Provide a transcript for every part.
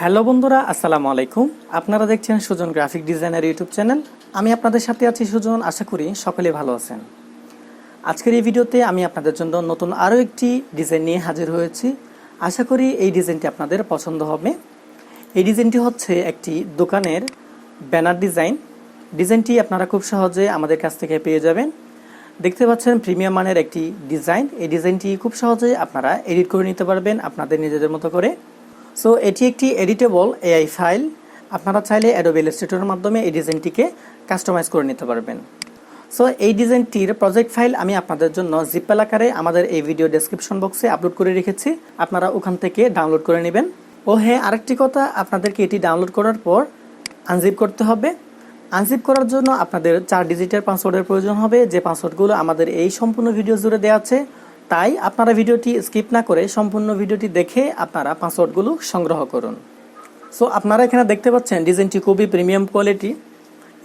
Hello বন্ধুরা, আসসালামু আলাইকুম। আপনারা দেখছেন Sujon graphic designer YouTube channel. আমি আপনাদের সাথে আছি সুজন, আশা করি সকলে ভালো আছেন। আজকের এই ভিডিওতে আমি আপনাদের জন্য নতুন আরও একটি ডিজাইন নিয়ে হাজির হয়েছি। আশা করি এই ডিজাইনটি আপনাদের পছন্দ হবে। এই ডিজাইনটি হচ্ছে একটি দোকানের ব্যানার ডিজাইন। ডিজাইনটি আপনারা খুব সহজে আমাদের কাছ থেকে পেয়ে যাবেন। দেখতে পাচ্ছেন প্রিমিয়াম মানের একটি ডিজাইন। এই ডিজাইনটি খুব সহজেই আপনারা এডিট করে নিতে পারবেন আপনাদের নিজেদের মতো করে। সো এটি একটি এডিটেবল এআই ফাইল। আপনারা চাইলে অ্যাডোবে ইলাস্ট্রেটরের মাধ্যমে এই ডিজাইনটিকে কাস্টমাইজ করে নিতে পারবেন। সো এই ডিজাইনটির প্রজেক্ট ফাইল আমি আপনাদের জন্য জিপ্পাল আকারে আমাদের এই ভিডিও ডেসক্রিপশন বক্সে আপলোড করে রেখেছি। আপনারা ওখান থেকে ডাউনলোড করে নেবেন। ও হ্যাঁ আরেকটি কথা, আপনাদেরকে এটি ডাউনলোড করার পর আনজিপ করতে হবে। আনজিপ করার জন্য আপনাদের চার ডিজিটের পাসওয়ার্ডের প্রয়োজন হবে। যে পাসওয়ার্ডগুলো আমাদের এই সম্পূর্ণ ভিডিও জুড়ে দেওয়া আছে তাই আপনারা ভিডিওটি স্কিপ না করে সম্পূর্ণ ভিডিওটি দেখে আপনারা পাসওয়ার্ডগুলো সংগ্রহ করুন। সো আপনারা এখানে দেখতে পাচ্ছেন ডিজাইনটি খুবই প্রিমিয়াম কোয়ালিটি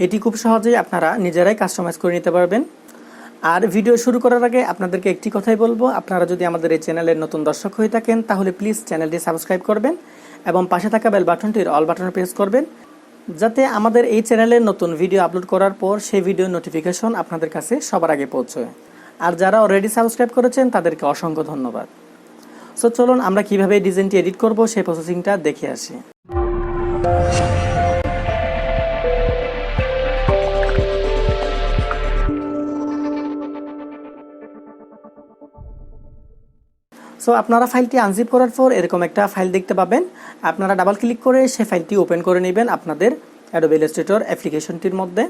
এটি খুব সহজেই আপনারা নিজেরাই কাস্টমাইজ করে নিতে পারবেন। আর ভিডিও শুরু করার আগে আপনাদেরকে একটি কথাই বলব, আপনারা যদি আমাদের এই চ্যানেলের নতুন দর্শক হয়ে থাকেন, তাহলে প্লিজ চ্যানেলটি সাবস্ক্রাইব করবেন এবং পাশে থাকা বেল বাটনটির অল বাটনে প্রেস করবেন, যাতে আমাদের এই চ্যানেলের নতুন ভিডিও আপলোড করার পর সেই ভিডিও নোটিফিকেশন আপনাদের কাছে সবার আগে পৌঁছয়। আর যারা অলরেডি সাবস্ক্রাইব করেছেন, তাদেরকে অসংখ্য ধন্যবাদ। সো চলুন আমরা কীভাবে ডিজাইনটি এডিট করব, সেই প্রসেসিংটা দেখে আসি। সো আপনারা ফাইলটি আনজিপ করার পর এরকম একটা ফাইল দেখতে পাবেন। আপনারা ডাবল ক্লিক করে সেই ফাইলটি ওপেন করে নেবেন আপনাদের অ্যাডোবে অ্যাপ্লিকেশনটির মধ্যে।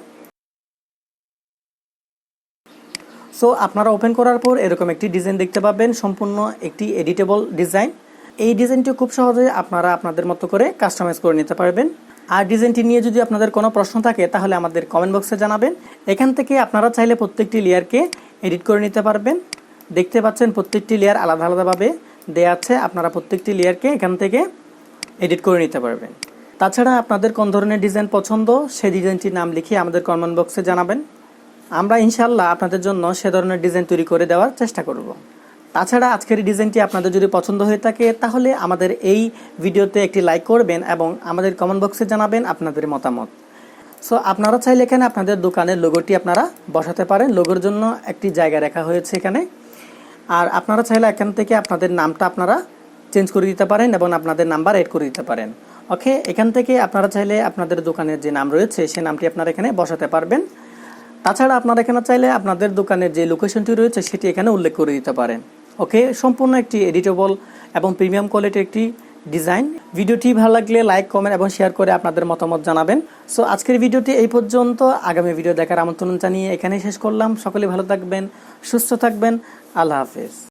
সো আপনারা ওপেন করার পর এরকম একটি ডিজাইন দেখতে পাবেন, সম্পূর্ণ একটি এডিটেবল ডিজাইন এই ডিজাইনটি খুব সহজে আপনারা আপনাদের মতো করে কাস্টমাইজ করে নিতে পারবেন। আর ডিজাইনটি নিয়ে যদি আপনাদের কোনো প্রশ্ন থাকে, তাহলে আমাদের কমেন্ট বক্সে জানাবেন। এখান থেকে আপনারা চাইলে প্রত্যেকটি লেয়ারকে এডিট করে নিতে পারবেন। দেখতে পাচ্ছেন প্রত্যেকটি লেয়ার আলাদা আলাদাভাবে দেওয়া আছে। আপনারা প্রত্যেকটি লেয়ারকে এখান থেকে এডিট করে নিতে পারবেন। তাছাড়া আপনাদের কোন ধরনের ডিজাইন পছন্দ, সেই ডিজাইনটির নাম লিখে আমাদের কমেন্ট বক্সে জানাবেন। আমরা ইনশাল্লাহ আপনাদের জন্য সে ধরনের ডিজাইন তৈরি করে দেওয়ার চেষ্টা করব। তাছাড়া আজকের এই ডিজাইনটি আপনাদের যদি পছন্দ হয়ে থাকে, তাহলে আমাদের এই ভিডিওতে একটি লাইক করবেন এবং আমাদের কমেন্ট বক্সে জানাবেন আপনাদের মতামত। সো, আপনারা চাইলে এখানে আপনাদের দোকানের লোগোটি আপনারা বসাতে পারেন। লোগোর জন্য একটি জায়গা রাখা হয়েছে এখানে। আর আপনারা চাইলে এখান থেকে আপনাদের নামটা আপনারা চেঞ্জ করে দিতে পারেন এবং আপনাদের নাম্বার এড করে দিতে পারেন। ওকে, এখান থেকে আপনারা চাইলে আপনাদের দোকানের যে নাম রয়েছে সেই নামটি আপনারা এখানে বসাতে পারবেন। তাছাড়া আপনারা এখানে চাইলে আপনাদের দোকানের যে লোকেশনটি রয়েছে, সেটি এখানে উল্লেখ করে দিতে পারেন। ওকে, সম্পূর্ণ একটি এডিটেবল এবং প্রিমিয়াম কোয়ালিটির একটি ডিজাইন ভিডিওটি ভালো লাগলে লাইক কমেন্ট এবং শেয়ার করে আপনাদের মতামত জানাবেন। সো আজকের ভিডিওটি এই পর্যন্ত। আগামী ভিডিও দেখার আমন্ত্রণ জানিয়ে এখানেই শেষ করলাম। সকলে ভালো থাকবেন, সুস্থ থাকবেন। আল্লাহ হাফেজ।